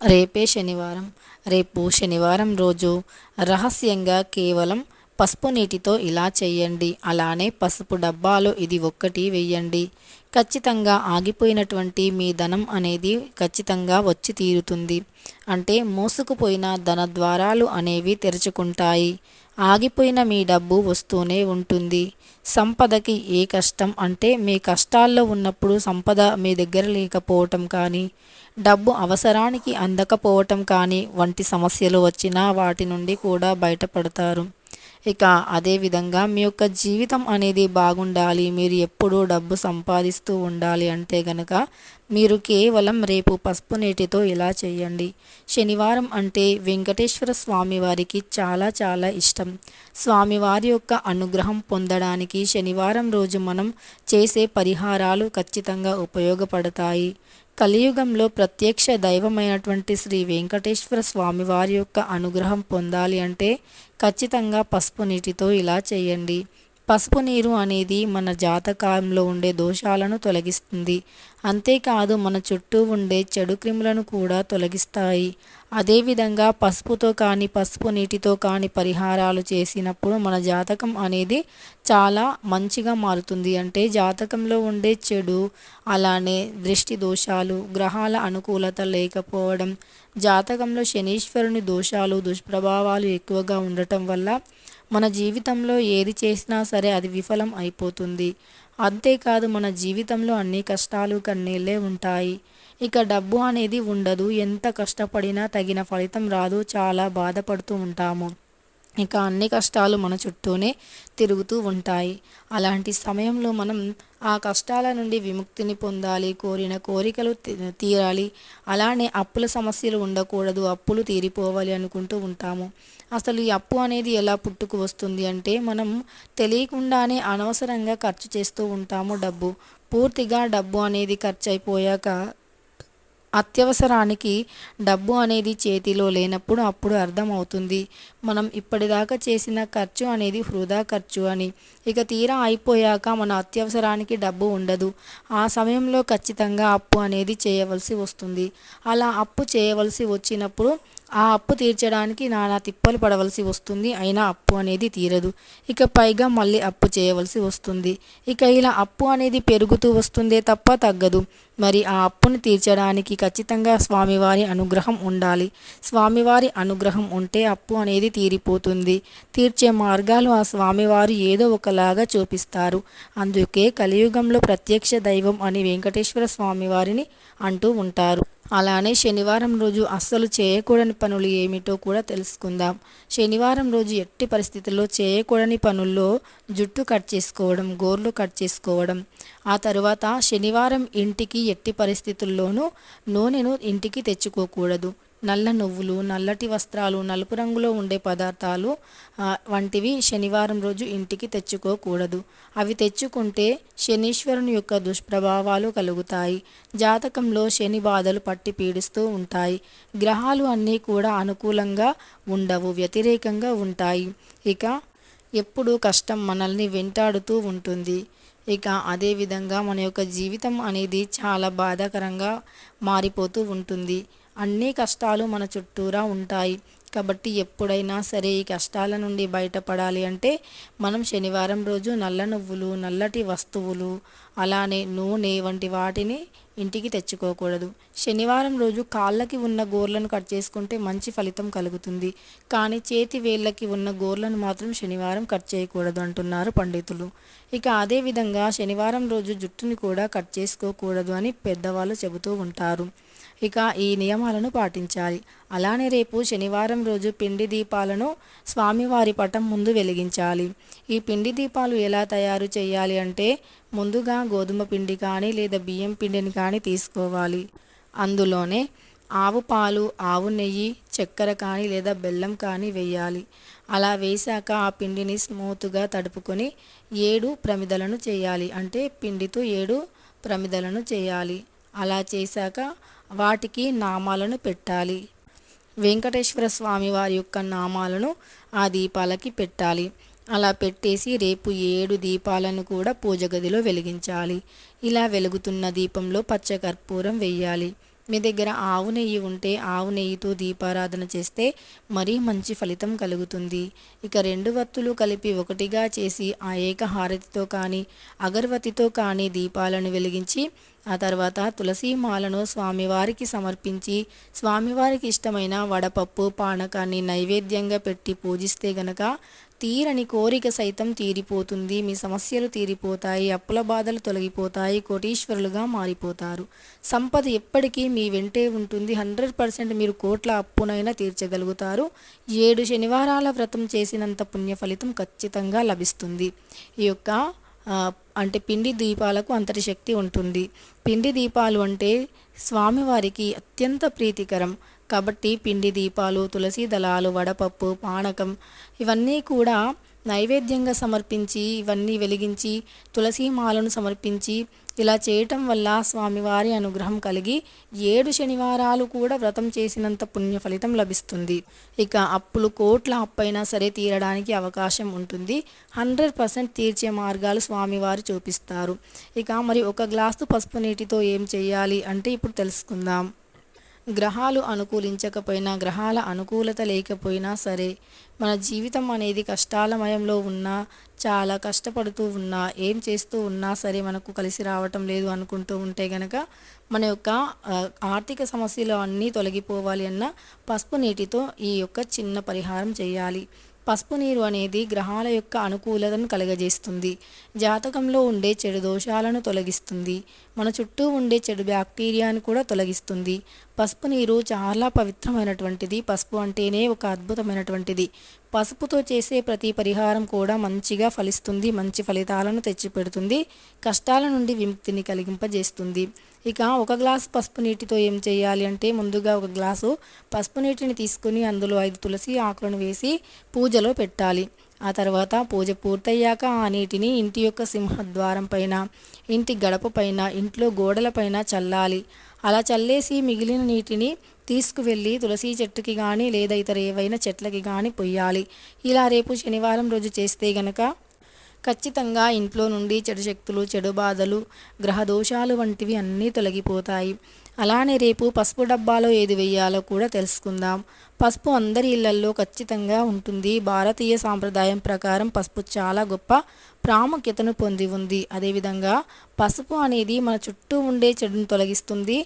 రేపే శనివారం. రేపు శనివారం రోజు రహస్యంగా కేవలం పసుపు నీటితో ఇలా చేయండి. అలానే పసుపు డబ్బాలో ఇది ఒక్కటి వెయ్యండి ఖచ్చితంగా ఆగిపోయినటువంటి మీ ధనం అనేది ఖచ్చితంగా వచ్చి తీరుతుంది. అంటే మోసుకుపోయిన ధన ద్వారాలు అనేవి తెరుచుకుంటాయి. ఆగిపోయిన మీ డబ్బు వస్తూనే ఉంటుంది. సంపదకి ఏ కష్టం అంటే మీ కష్టాల్లో ఉన్నప్పుడు సంపద మీ దగ్గర లేకపోవటం కానీ డబ్బు అవసరానికి అందకపోవటం కానీ వంటి సమస్యలు వచ్చినా వాటి నుండి కూడా బయటపడతారు. ఇక అదేవిధంగా మీ యొక్క జీవితం అనేది బాగుండాలి మీరు ఎప్పుడూ డబ్బు సంపాదిస్తూ ఉండాలి అంటే గనక మీరు కేవలం రేపు పసుపు నీటితో ఇలా చేయండి. శనివారం అంటే వెంకటేశ్వర స్వామి వారికి చాలా చాలా ఇష్టం. స్వామివారి యొక్క అనుగ్రహం పొందడానికి శనివారం రోజు మనం చేసే పరిహారాలు ఖచ్చితంగా ఉపయోగపడతాయి. కలియుగంలో ప్రత్యక్ష దైవమైనటువంటి శ్రీ వెంకటేశ్వర స్వామి వారి యొక్క అనుగ్రహం పొందాలి అంటే ఖచ్చితంగా పసుపు నీటితో ఇలా చేయండి. పసుపు నీరు అనేది మన జాతకంలో ఉండే దోషాలను తొలగిస్తుంది. అంతేకాదు మన చుట్టూ ఉండే చెడు క్రిములను కూడా తొలగిస్తాయి. అదేవిధంగా పసుపుతో కానీ పసుపు నీటితో కానీ పరిహారాలు చేసినప్పుడు మన జాతకం అనేది చాలా మంచిగా మారుతుంది. అంటే జాతకంలో ఉండే చెడు అలానే దృష్టి దోషాలు గ్రహాల అనుకూలత లేకపోవడం జాతకంలో శనీశ్వరుని దోషాలు దుష్ప్రభావాలు ఎక్కువగా ఉండటం వల్ల మన జీవితంలో ఏది చేసినా సరే అది విఫలం అయిపోతుంది. అంతేకాదు మన జీవితంలో అన్ని కష్టాలు కన్నీళ్ళే ఉంటాయి. ఇక డబ్బు అనేది ఉండదు. ఎంత కష్టపడినా తగిన ఫలితం రాదు. చాలా బాధపడుతూ ఉంటాము. ఇక అన్ని కష్టాలు మన చుట్టూనే తిరుగుతూ ఉంటాయి. అలాంటి సమయంలో మనం ఆ కష్టాల నుండి విముక్తిని పొందాలి కోరిన కోరికలు తీరాలి. అలానే అప్పుల సమస్యలు ఉండకూడదు అప్పులు తీరిపోవాలి అనుకుంటూ ఉంటాము. అసలు ఈ అప్పు అనేది ఎలా పుట్టుకు వస్తుంది అంటే మనం తెలియకుండానే అనవసరంగా ఖర్చు చేస్తూ ఉంటాము డబ్బు. పూర్తిగా డబ్బు అనేది ఖర్చు అయిపోయాక అత్యవసరానికి డబ్బు అనేది చేతిలో లేనప్పుడు అప్పుడు అర్థమవుతుంది. మనం ఇప్పటిదాకా చేసిన ఖర్చు అనేది వృధా ఖర్చు అని. ఇక తీరా అయిపోయాక మన అత్యవసరానికి డబ్బు ఉండదు. ఆ సమయంలో ఖచ్చితంగా అప్పు అనేది చేయవలసి వస్తుంది. అలా అప్పు చేయవలసి వచ్చినప్పుడు ఆ అప్పు తీర్చడానికి నానా తిప్పలు పడవలసి వస్తుంది. అయినా అప్పు అనేది తీరదు. ఇక పైగా మళ్ళీ అప్పు చేయవలసి వస్తుంది. ఇక ఇలా అప్పు అనేది పెరుగుతూ వస్తుందే తప్ప తగ్గదు. మరి ఆ అప్పును తీర్చడానికి ఖచ్చితంగా స్వామివారి అనుగ్రహం ఉండాలి. స్వామివారి అనుగ్రహం ఉంటే అప్పు అనేది తీరిపోతుంది. తీర్చే మార్గాలు ఆ స్వామివారు ఏదో ఒకలాగా చూపిస్తారు. అందుకే కలియుగంలో ప్రత్యక్ష దైవం అని వెంకటేశ్వర స్వామివారిని అంటూ ఉంటారు. అలానే శనివారం రోజు అస్సలు చేయకూడని పనులు ఏమిటో కూడా తెలుసుకుందాం. శనివారం రోజు ఎట్టి పరిస్థితుల్లో చేయకూడని పనుల్లో జుట్టు కట్ చేసుకోవడం గోర్లు కట్ చేసుకోవడం. ఆ తరువాత శనివారం ఇంటికి ఎట్టి పరిస్థితుల్లోనూ నూనెను ఇంటికి తెచ్చుకోకూడదు. నల్ల నువ్వులు నల్లటి వస్త్రాలు నలుపు రంగులో ఉండే పదార్థాలు వంటివి శనివారం రోజు ఇంటికి తెచ్చుకోకూడదు. అవి తెచ్చుకుంటే శనీశ్వరుని యొక్క దుష్ప్రభావాలు కలుగుతాయి. జాతకంలో శని బాధలు పట్టి పీడిస్తూ ఉంటాయి. గ్రహాలు అన్నీ కూడా అనుకూలంగా ఉండవు వ్యతిరేకంగా ఉంటాయి. ఇక ఎప్పుడు కష్టం మనల్ని వెంటాడుతూ ఉంటుంది. ఇక అదేవిధంగా మన యొక్క జీవితం అనేది చాలా బాధాకరంగా మారిపోతూ ఉంటుంది. అన్ని కష్టాలు మన చుట్టూరా ఉంటాయి. కాబట్టి ఎప్పుడైనా సరే ఈ కష్టాల నుండి బయటపడాలి అంటే మనం శనివారం రోజు నల్ల నువ్వులు నల్లటి వస్తువులు అలానే నూనె వంటి వాటిని ఇంటికి తెచ్చుకోకూడదు. శనివారం రోజు కాళ్ళకి ఉన్న గోర్లను కట్ చేసుకుంటే మంచి ఫలితం కలుగుతుంది. కానీ చేతి వేళ్ళకి ఉన్న గోర్లను మాత్రం శనివారం కట్ చేయకూడదు అంటున్నారు పండితులు. ఇక అదేవిధంగా శనివారం రోజు జుట్టుని కూడా కట్ చేసుకోకూడదు అని పెద్దవాళ్ళు చెబుతూ ఉంటారు. ఇక ఈ నియమాలను పాటించాలి. అలానే రేపు శనివారం రోజు పిండి దీపాలను స్వామివారి పటం ముందు వెలిగించాలి. ఈ పిండి దీపాలు ఎలా తయారు చేయాలి అంటే ముందుగా గోధుమ పిండి కానీ లేదా బియ్యం పిండిని కానీ తీసుకోవాలి. అందులోనే ఆవు పాలు ఆవు నెయ్యి చక్కెర కానీ లేదా బెల్లం కానీ వేయాలి. అలా వేశాక ఆ పిండిని స్మూత్గా తడుపుకొని ఏడు ప్రమిదలను చేయాలి. అంటే పిండితో ఏడు ప్రమిదలను చేయాలి. అలా చేశాక వాటికి నామాలను పెట్టాలి. వెంకటేశ్వర స్వామి వారి యొక్క నామాలను ఆ దీపాలకి పెట్టాలి. అలా పెట్టేసి రేపు ఏడు దీపాలను కూడా పూజ గదిలో వెలిగించాలి. ఇలా వెలుగుతున్న దీపంలో పచ్చకర్పూరం వెయ్యాలి. మీ దగ్గర ఆవు నెయ్యి ఉంటే ఆవు నెయ్యితో దీపారాధన చేస్తే మరీ మంచి ఫలితం కలుగుతుంది. ఇక రెండు వత్తులు కలిపి ఒకటిగా చేసి ఆ ఏకహారతితో కానీ అగరవతితో కానీ దీపాలను వెలిగించి ఆ తర్వాత తులసి మాలను స్వామివారికి సమర్పించి స్వామివారికి ఇష్టమైన వడపప్పు పానకాన్ని నైవేద్యంగా పెట్టి పూజిస్తే గనక తీరని కోరిక సైతం తీరిపోతుంది. మీ సమస్యలు తీరిపోతాయి. అప్పుల బాధలు తొలగిపోతాయి. కోటీశ్వరులుగా మారిపోతారు. సంపద ఎప్పటికీ మీ వెంటే ఉంటుంది. హండ్రెడ్ పర్సెంట్ మీరు కోట్ల అప్పునైనా తీర్చగలుగుతారు. ఏడు శనివారాల వ్రతం చేసినంత పుణ్య ఫలితం ఖచ్చితంగా లభిస్తుంది. ఈ యొక్క అంటే పిండి దీపాలకు అంతటి శక్తి ఉంటుంది. పిండి దీపాలు అంటే స్వామివారికి అత్యంత ప్రీతికరం. కాబట్టి పిండి దీపాలు తులసి దళాలు వడపప్పు పానకం ఇవన్నీ కూడా నైవేద్యంగా సమర్పించి ఇవన్నీ వెలిగించి తులసీమాలను సమర్పించి ఇలా చేయటం వల్ల స్వామివారి అనుగ్రహం కలిగి ఏడు శనివారాలు కూడా వ్రతం చేసినంత పుణ్య ఫలితం లభిస్తుంది. ఇక అప్పులు కోట్ల అప్పైనా సరే తీరడానికి అవకాశం ఉంటుంది. హండ్రెడ్ పర్సెంట్ తీర్చే మార్గాలు స్వామివారు చూపిస్తారు. ఇక మరి ఒక గ్లాసు పసుపు నీటితో ఏం చేయాలి అంటే ఇప్పుడు తెలుసుకుందాం. గ్రహాలు అనుకూలించకపోయినా గ్రహాల అనుకూలత లేకపోయినా సరే మన జీవితం అనేది కష్టాలమయంలో ఉన్నా చాలా కష్టపడుతూ ఉన్నా ఏం చేస్తూ ఉన్నా సరే మనకు కలిసి రావటం లేదు అనుకుంటూ ఉంటే గనక మన యొక్క ఆర్థిక సమస్యలు అన్నీ తొలగిపోవాలి అన్న పసుపు నీటితో ఈ యొక్క చిన్న పరిహారం చేయాలి. పసుపు నీరు అనేది గ్రహాల యొక్క అనుకూలతను కలుగజేస్తుంది. జాతకంలో ఉండే చెడు దోషాలను తొలగిస్తుంది. మన చుట్టూ ఉండే చెడు బ్యాక్టీరియాను కూడా తొలగిస్తుంది. పసుపు నీరు చాలా పవిత్రమైనటువంటిది. పసుపు అంటేనే ఒక అద్భుతమైనటువంటిది. పసుపుతో చేసే ప్రతి పరిహారం కూడా మంచిగా ఫలిస్తుంది మంచి ఫలితాలను తెచ్చిపెడుతుంది కష్టాల నుండి విముక్తిని కలిగింపజేస్తుంది. ఇక ఒక గ్లాసు పసుపు నీటితో ఏం చేయాలి అంటే ముందుగా ఒక గ్లాసు పసుపు నీటిని తీసుకుని అందులో ఐదు తులసి ఆకులను వేసి పూజలో పెట్టాలి. ఆ తర్వాత పూజ పూర్తయ్యాక ఆ నీటిని ఇంటి యొక్క సింహద్వారం పైన ఇంటి గడప పైన ఇంట్లో గోడల పైన చల్లాలి. అలా చల్లేసి మిగిలిన నీటిని తీసుకువెళ్ళి తులసి చెట్టుకి కానీ లేదా ఇతర ఏవైనా చెట్లకి కానీ పొయ్యాలి. ఇలా రేపు శనివారం రోజు చేస్తే గనక ఖచ్చితంగా ఇంట్లో నుండి చెడు శక్తులు చెడు బాధలు గ్రహ దోషాలు వంటివి అన్నీ తొలగిపోతాయి. అలానే రేపు పసుపు డబ్బాలో ఏది వేయాలో కూడా తెలుసుకుందాం. పసుపు అందరి ఇళ్ళల్లో ఖచ్చితంగా ఉంటుంది. భారతీయ సాంప్రదాయం ప్రకారం పసుపు చాలా గొప్ప ప్రాముఖ్యతను పొంది ఉంది. అదేవిధంగా పసుపు అనేది మన చుట్టూ ఉండే చెడును తొలగిస్తుంది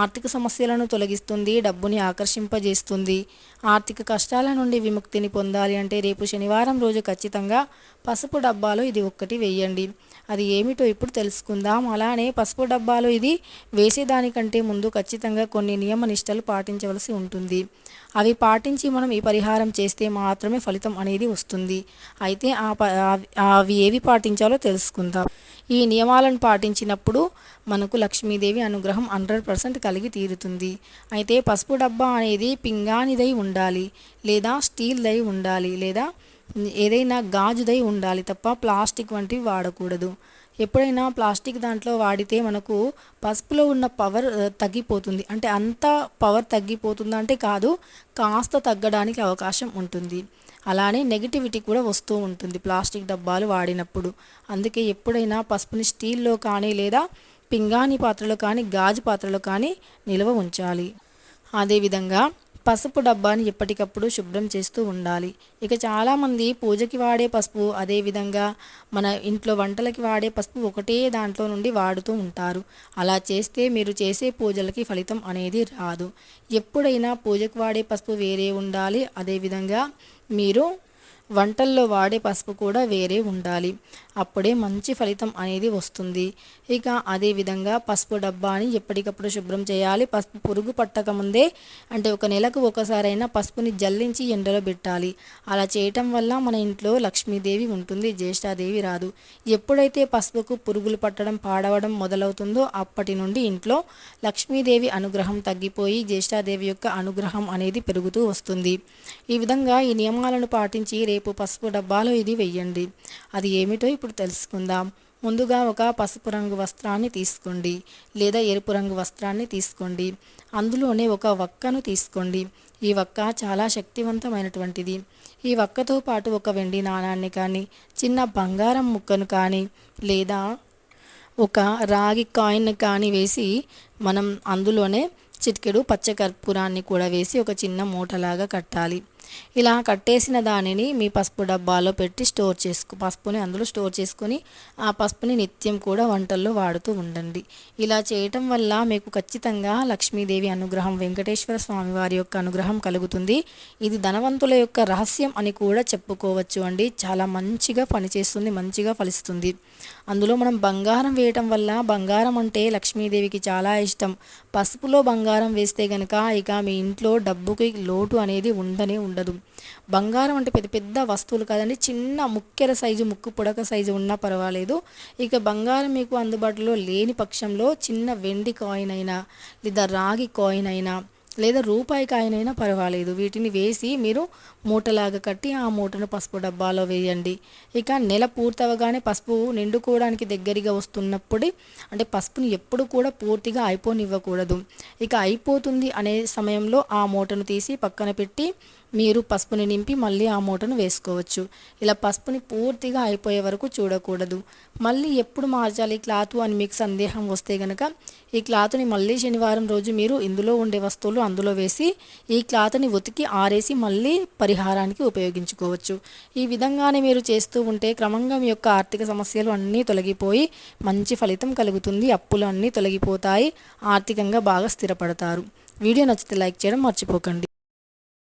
ఆర్థిక సమస్యలను తొలగిస్తుంది డబ్బుని ఆకర్షింపజేస్తుంది. ఆర్థిక కష్టాల నుండి విముక్తిని పొందాలి అంటే రేపు శనివారం రోజు ఖచ్చితంగా పసుపు డబ్బాలో ఇది ఒక్కటి వేయండి అది ఏమిటో ఇప్పుడు తెలుసుకుందాం. అలానే పసుపు డబ్బాలో ఇది వేసేదానికంటే ముందు ఖచ్చితంగా కొన్ని నియమ నిష్టలు పాటించవలసి ఉంటుంది. అవి పాటించి మనం ఈ పరిహారం చేస్తే మాత్రమే ఫలితం అనేది వస్తుంది. అయితే ఆ ప- అవి- అవి ఏవి పాటించాలో తెలుసుకుందాం. ఈ నియమాలను పాటించినప్పుడు మనకు లక్ష్మీదేవి అనుగ్రహం హండ్రెడ్ పర్సెంట్ కలిగి తీరుతుంది. అయితే పసుపు డబ్బా అనేది పింగాణిదై ఉండాలి లేదా స్టీల్దై ఉండాలి లేదా ఏదైనా గాజుదై ఉండాలి తప్ప ప్లాస్టిక్ వంటివి వాడకూడదు. ఎప్పుడైనా ప్లాస్టిక్ దాంట్లో వాడితే మనకు పసుపులో ఉన్న పవర్ తగ్గిపోతుంది. అంటే అంత పవర్ తగ్గిపోతుంది అంటే కాదు కాస్త తగ్గడానికి అవకాశం ఉంటుంది. అలానే నెగిటివిటీ కూడా వస్తూ ఉంటుంది ప్లాస్టిక్ డబ్బాలు వాడినప్పుడు. అందుకే ఎప్పుడైనా పసుపుని స్టీల్లో కానీ లేదా పింగాణి పాత్రలో కానీ గాజు పాత్రలో కానీ నిల్వ ఉంచాలి. అదేవిధంగా పసుపు డబ్బాని ఎప్పటికప్పుడు శుభ్రం చేస్తూ ఉండాలి. ఇక చాలామంది పూజకి వాడే పసుపు అదేవిధంగా మన ఇంట్లో వంటలకి వాడే పసుపు ఒకటే దాంట్లో నుండి వాడుతూ ఉంటారు. అలా చేస్తే మీరు చేసే పూజలకి ఫలితం అనేది రాదు. ఎప్పుడైనా పూజకు వాడే పసుపు వేరే ఉండాలి. అదేవిధంగా మీరు వంటల్లో వాడే పసుపు కూడా వేరే ఉండాలి. అప్పుడే మంచి ఫలితం అనేది వస్తుంది. ఇక అదేవిధంగా పసుపు డబ్బాని ఎప్పటికప్పుడు శుభ్రం చేయాలి. పసుపు పురుగు పట్టక ముందే అంటే ఒక నెలకు ఒకసారైనా పసుపుని జల్లించి ఎండలో పెట్టాలి. అలా చేయటం వల్ల మన ఇంట్లో లక్ష్మీదేవి ఉంటుంది జ్యేష్ఠాదేవి రాదు. ఎప్పుడైతే పసుపుకు పురుగులు పట్టడం పాడవడం మొదలవుతుందో అప్పటి నుండి ఇంట్లో లక్ష్మీదేవి అనుగ్రహం తగ్గిపోయి జ్యేష్ఠాదేవి యొక్క అనుగ్రహం అనేది పెరుగుతూ వస్తుంది. ఈ విధంగా ఈ నియమాలను పాటించి రేపు రేపు పసుపు డబ్బాలో ఇది వెయ్యండి. అది ఏమిటో ఇప్పుడు తెలుసుకుందాం. ముందుగా ఒక పసుపు రంగు వస్త్రాన్ని తీసుకోండి లేదా ఎరుపు రంగు వస్త్రాన్ని తీసుకోండి. అందులోనే ఒక వక్కను తీసుకోండి. ఈ వక్క చాలా శక్తివంతమైనటువంటిది. ఈ వక్కతో పాటు ఒక వెండి నాణాన్ని కానీ చిన్న బంగారం ముక్కను కానీ లేదా ఒక రాగి కాయిన్ కానీ వేసి మనం అందులోనే చిటికెడు పచ్చకర్పూరాన్ని కూడా వేసి ఒక చిన్న మూటలాగా కట్టాలి. ఇలా కట్టేసిన దానిని మీ పసుపు డబ్బాలో పెట్టి స్టోర్ చేసుకు పసుపుని అందులో స్టోర్ చేసుకొని ఆ పసుపుని నిత్యం కూడా వంటల్లో వాడుతూ ఉండండి. ఇలా చేయటం వల్ల మీకు ఖచ్చితంగా లక్ష్మీదేవి అనుగ్రహం వెంకటేశ్వర స్వామి వారి యొక్క అనుగ్రహం కలుగుతుంది. ఇది ధనవంతుల యొక్క రహస్యం అని కూడా చెప్పుకోవచ్చు అండి. చాలా మంచిగా పనిచేస్తుంది మంచిగా ఫలిస్తుంది. అందులో మనం బంగారం వేయటం వల్ల బంగారం అంటే లక్ష్మీదేవికి చాలా ఇష్టం. పసుపులో బంగారం వేస్తే గనక ఇక మీ ఇంట్లో డబ్బుకి లోటు అనేది ఉండనే ఉండదు. బంగారం అంటే పెద్ద పెద్ద వస్తువులు కాదండి చిన్న ముక్కెర సైజు ముక్కు పుడక సైజు ఉన్నా పర్వాలేదు. ఇక బంగారం మీకు అందుబాటులో లేని పక్షంలో చిన్న వెండి కాయిన్ అయినా లేదా రాగి కాయిన్ అయినా లేదా రూపాయి కాయనైనా పర్వాలేదు. వీటిని వేసి మీరు మూటలాగా కట్టి ఆ మూటను పసుపు డబ్బాలో వేయండి. ఇక నెల పూర్తవగానే పసుపు నిండుకోవడానికి దగ్గరగా వస్తున్నప్పుడు అంటే పసుపుని ఎప్పుడు కూడా పూర్తిగా అయిపోనివ్వకూడదు. ఇక అయిపోతుంది అనే సమయంలో ఆ మూటను తీసి పక్కన పెట్టి మీరు పసుపుని నింపి మళ్ళీ ఆ మూటను వేసుకోవచ్చు. ఇలా పసుపుని పూర్తిగా అయిపోయే వరకు చూడకూడదు. మళ్ళీ ఎప్పుడు మార్చాలి? క్లాత్ అని మీకు సందేహం వస్తే గనక ఈ క్లాత్ని మళ్ళీ శనివారం రోజు మీరు ఇందులో ఉండే వస్తువులు అందులో వేసి ఈ క్లాత్ని ఉతికి ఆరేసి మళ్ళీ పరిహారానికి ఉపయోగించుకోవచ్చు. ఈ విధంగానే మీరు చేస్తూ ఉంటే క్రమంగా మీ యొక్క ఆర్థిక సమస్యలు అన్నీ తొలగిపోయి మంచి ఫలితం కలుగుతుంది. అప్పులు అన్నీ తొలగిపోతాయి. ఆర్థికంగా బాగా స్థిరపడతారు. వీడియో నచ్చితే లైక్ చేయడం మర్చిపోకండి.